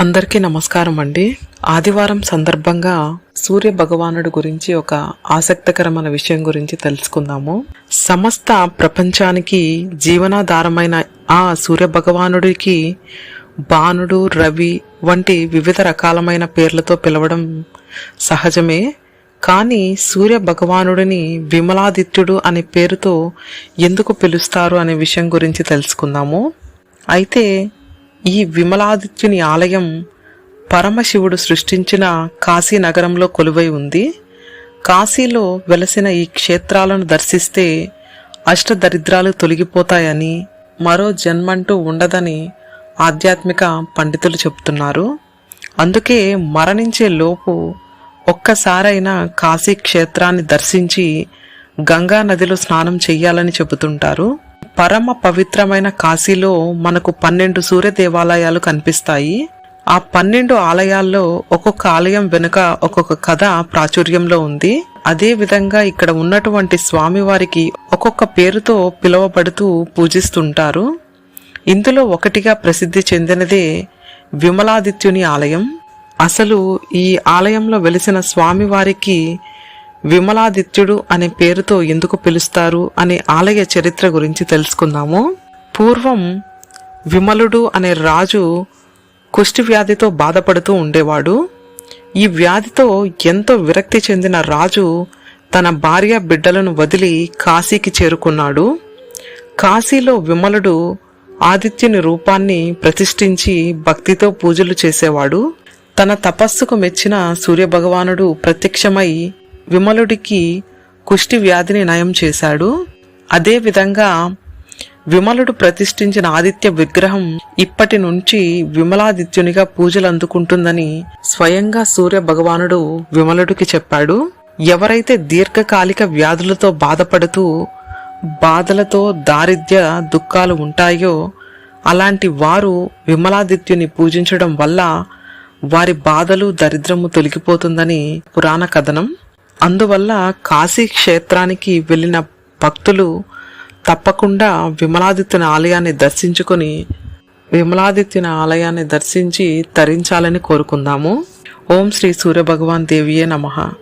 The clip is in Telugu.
అందరికీ నమస్కారం అండి. ఆదివారం సందర్భంగా సూర్య భగవానుడు గురించి ఒక ఆసక్తికరమైన విషయం గురించి తెలుసుకుందాము. సమస్త ప్రపంచానికి జీవనాధారమైన ఆ సూర్య భగవానుడికి బాణుడు రవి వంటి వివిధ రకాలమైన పేర్లతో పిలవడం సహజమే. కానీ సూర్య భగవానుడిని విమలాదిత్యుడు అనే పేరుతో ఎందుకు పిలుస్తారు అనే విషయం గురించి తెలుసుకుందాము. అయితే ఈ విమలాదిత్యుని ఆలయం పరమశివుడు సృష్టించిన కాశీ నగరంలో కొలువై ఉంది. కాశీలో వెలసిన ఈ క్షేత్రాలను దర్శిస్తే అష్టదరిద్రాలు తొలగిపోతాయని మరో జన్మంటూ ఉండదని ఆధ్యాత్మిక పండితులు చెబుతున్నారు. అందుకే మరణించే లోపు ఒక్కసారైనా కాశీ క్షేత్రాన్ని దర్శించి గంగా నదిలో స్నానం చెయ్యాలని చెబుతుంటారు. పరమ పవిత్రమైన కాశీలో మనకు పన్నెండు సూర్య దేవాలయాలు కనిపిస్తాయి. ఆ పన్నెండు ఆలయాల్లో ఒక్కొక్క ఆలయం వెనుక ఒక్కొక్క కథ ప్రాచుర్యంలో ఉంది. అదే విధంగా ఇక్కడ ఉన్నటువంటి స్వామివారికి ఒక్కొక్క పేరుతో పిలువబడుతూ పూజిస్తుంటారు. ఇందులో ఒకటిగా ప్రసిద్ధి చెందినదే విమలాదిత్యుని ఆలయం. అసలు ఈ ఆలయంలో వెలిసిన స్వామివారికి విమలాదిత్యుడు అనే పేరుతో ఎందుకు పిలుస్తారు అనే ఆలయ చరిత్ర గురించి తెలుసుకుందాము. పూర్వం విమలుడు అనే రాజు కుష్టి వ్యాధితో బాధపడుతూ ఉండేవాడు. ఈ వ్యాధితో ఎంతో విరక్తి చెందిన రాజు తన భార్య బిడ్డలను వదిలి కాశీకి చేరుకున్నాడు. కాశీలో విమలుడు ఆదిత్యుని రూపాన్ని ప్రతిష్ఠించి భక్తితో పూజలు చేసేవాడు. తన తపస్సుకు మెచ్చిన సూర్యభగవానుడు ప్రత్యక్షమై విమలుడికి కుష్టి వ్యాధిని నయం చేశాడు. అదేవిధంగా విమలుడు ప్రతిష్ఠించిన ఆదిత్య విగ్రహం ఇప్పటి నుంచి విమలాదిత్యునిగా పూజలు అందుకుంటుందని స్వయంగా సూర్య భగవానుడు విమలుడికి చెప్పాడు. ఎవరైతే దీర్ఘకాలిక వ్యాధులతో బాధపడుతూ బాధలతో దారిద్ర్య దుఃఖాలు ఉంటాయో అలాంటి వారు విమలాదిత్యుని పూజించడం వల్ల వారి బాధలు దరిద్రము తొలగిపోతుందని పురాణ కథనం. అందువల్ల కాశీ క్షేత్రానికి వెళ్ళిన భక్తులు తప్పకుండా విమలాదిత్యుని ఆలయాన్ని దర్శించుకొని విమలాదిత్యుని ఆలయాన్ని దర్శించి తరించాలని కోరుకుందాము. ఓం శ్రీ సూర్య భగవాన్ దేవియే నమః.